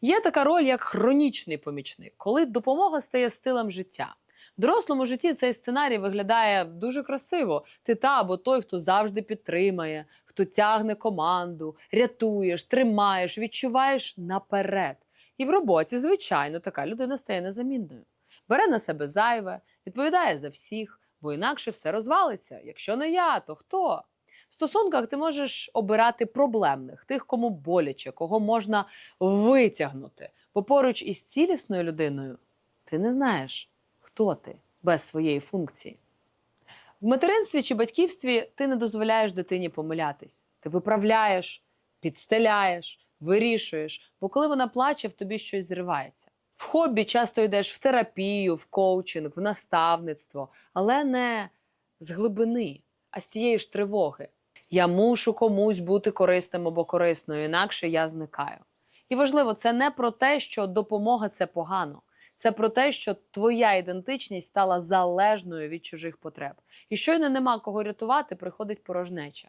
Є така роль, як хронічний помічник, коли допомога стає стилем життя. В дорослому житті цей сценарій виглядає дуже красиво. Ти та або той, хто завжди підтримає, хто тягне команду, рятуєш, тримаєш, відчуваєш наперед. І в роботі, звичайно, така людина стає незамінною. Бере на себе зайве, відповідає за всіх, бо інакше все розвалиться. Якщо не я, то хто? В стосунках ти можеш обирати проблемних, тих, кому боляче, кого можна витягнути. Бо поруч із цілісною людиною ти не знаєш, хто ти без своєї функції. В материнстві чи батьківстві ти не дозволяєш дитині помилятись. Ти виправляєш, підстеляєш, вирішуєш, бо коли вона плаче, в тобі щось зривається. В хобі часто йдеш в терапію, в коучинг, в наставництво, але не з глибини, а з тієї ж тривоги. Я мушу комусь бути корисним або корисною, інакше я зникаю. І важливо, це не про те, що допомога це погано. Це про те, що твоя ідентичність стала залежною від чужих потреб. І щойно нема кого рятувати, приходить порожнеча.